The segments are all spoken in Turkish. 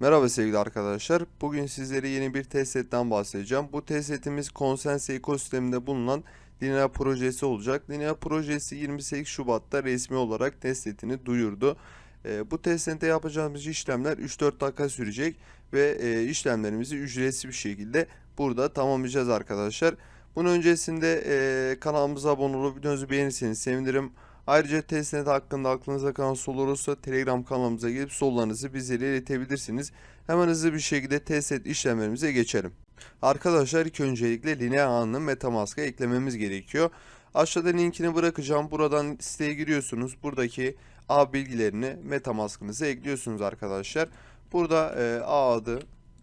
Merhaba sevgili arkadaşlar. Bugün sizlere yeni bir test setten bahsedeceğim. Bu test setimiz Consensus ekosisteminde bulunan Linea projesi olacak. Linea projesi 28 Şubat'ta resmi olarak test setini duyurdu. Ee, bu test sette yapacağımız işlemler 3-4 dakika sürecek ve e, işlemlerimizi ücretsiz bir şekilde burada tamamlayacağız arkadaşlar. Bunun öncesinde e, kanalımıza abone olup videomuzu beğenirseniz sevinirim. Ayrıca testnet hakkında aklınıza kalan soru olursa Telegram kanalımıza gelip sorularınızı bizlere iletebilirsiniz. Hemen hızlı bir şekilde testnet işlemlerimize geçelim. Arkadaşlar ilk öncelikle Linea ağını Metamask'a eklememiz gerekiyor. Aşağıda linkini bırakacağım. Buradan siteye giriyorsunuz. Buradaki ağ bilgilerini Metamask'ınıza ekliyorsunuz arkadaşlar. Burada e, ağ adı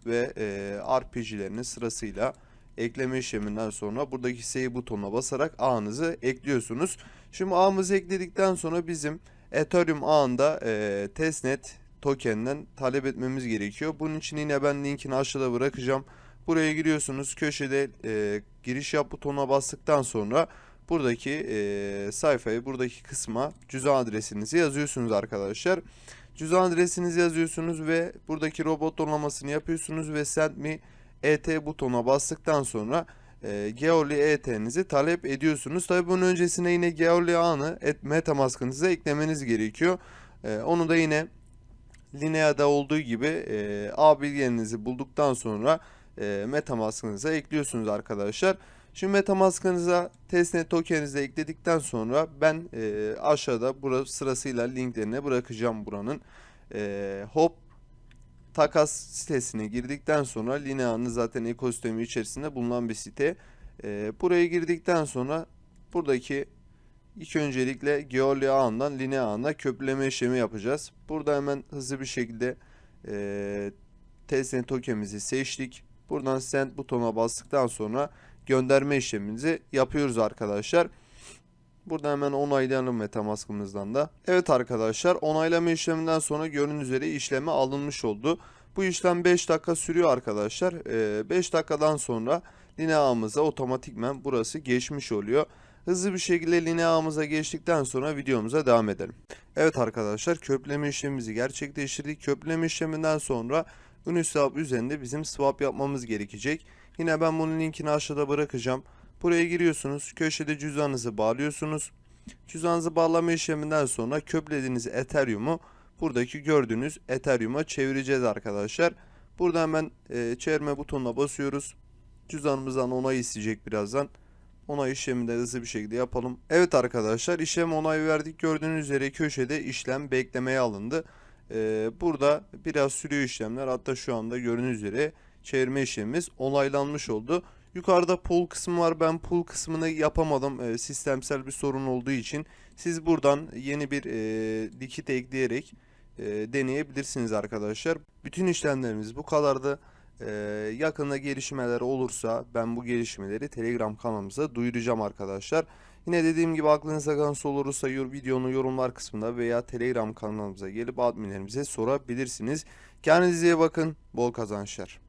ve e, RPG'lerini sırasıyla ekleme işleminden sonra buradaki save butonuna basarak ağınızı ekliyorsunuz. Şimdi ağımızı ekledikten sonra bizim Ethereum ağında e, testnet tokeninden talep etmemiz gerekiyor. Bunun için yine ben linkini aşağıda bırakacağım. Buraya giriyorsunuz. Köşede e, giriş yap butonuna bastıktan sonra buradaki e, sayfayı buradaki kısma cüzdan adresinizi yazıyorsunuz arkadaşlar. Cüzdan adresinizi yazıyorsunuz ve buradaki robot donanmasını yapıyorsunuz ve send me ET butonuna bastıktan sonra e, Geoli ET'nizi talep ediyorsunuz. Tabi bunun öncesine yine Geoli ağını et Metamask'ınıza eklemeniz gerekiyor. E, onu da yine Linea'da olduğu gibi e, ağ bilgilerinizi bulduktan sonra e, Metamask'ınıza ekliyorsunuz arkadaşlar. Şimdi Metamask'ınıza testnet tokeninizi ekledikten sonra ben e, aşağıda burası sırasıyla linklerine bırakacağım buranın. E, hop takas sitesine girdikten sonra Linea'nın zaten ekosistemi içerisinde bulunan bir site. E, buraya girdikten sonra buradaki ilk öncelikle Geoli ağından Linea ağına köprüleme işlemi yapacağız. Burada hemen hızlı bir şekilde e, testnet tokenimizi seçtik. Buradan send butonuna bastıktan sonra gönderme işlemimizi yapıyoruz arkadaşlar. Burada hemen onaylayalım Metamask'ımızdan da. Evet arkadaşlar onaylama işleminden sonra gördüğünüz üzere işleme alınmış oldu. Bu işlem 5 dakika sürüyor arkadaşlar. 5 dakikadan sonra Linea ağımıza otomatikmen burası geçmiş oluyor. Hızlı bir şekilde Linea ağımıza geçtikten sonra videomuza devam edelim. Evet arkadaşlar köprüleme işlemimizi gerçekleştirdik. Köprüleme işleminden sonra Uniswap üzerinde bizim swap yapmamız gerekecek. Yine ben bunun linkini aşağıda bırakacağım. Buraya giriyorsunuz. Köşede cüzdanınızı bağlıyorsunuz. Cüzdanınızı bağlama işleminden sonra köprülediğiniz Ethereum'u buradaki gördüğünüz Ethereum'a çevireceğiz arkadaşlar. Burada hemen e, çevirme butonuna basıyoruz. Cüzdanımızdan onay isteyecek birazdan. Onay işlemini de hızlı bir şekilde yapalım. Evet arkadaşlar işlem onay verdik. Gördüğünüz üzere köşede işlem beklemeye alındı. Ee, burada biraz sürüyor işlemler. Hatta şu anda gördüğünüz üzere çevirme işlemimiz onaylanmış oldu. Yukarıda pool kısmı var. Ben pool kısmını yapamadım. Ee, sistemsel bir sorun olduğu için. Siz buradan yeni bir e, likit ekleyerek e, deneyebilirsiniz arkadaşlar. Bütün işlemlerimiz bu kadardı. Ee, yakında gelişmeler olursa ben bu gelişmeleri Telegram kanalımıza duyuracağım arkadaşlar. Yine dediğim gibi aklınıza soru olursa videonun yorumlar kısmında veya Telegram kanalımıza gelip adminlerimize sorabilirsiniz. Kendinize iyi bakın. Bol kazançlar.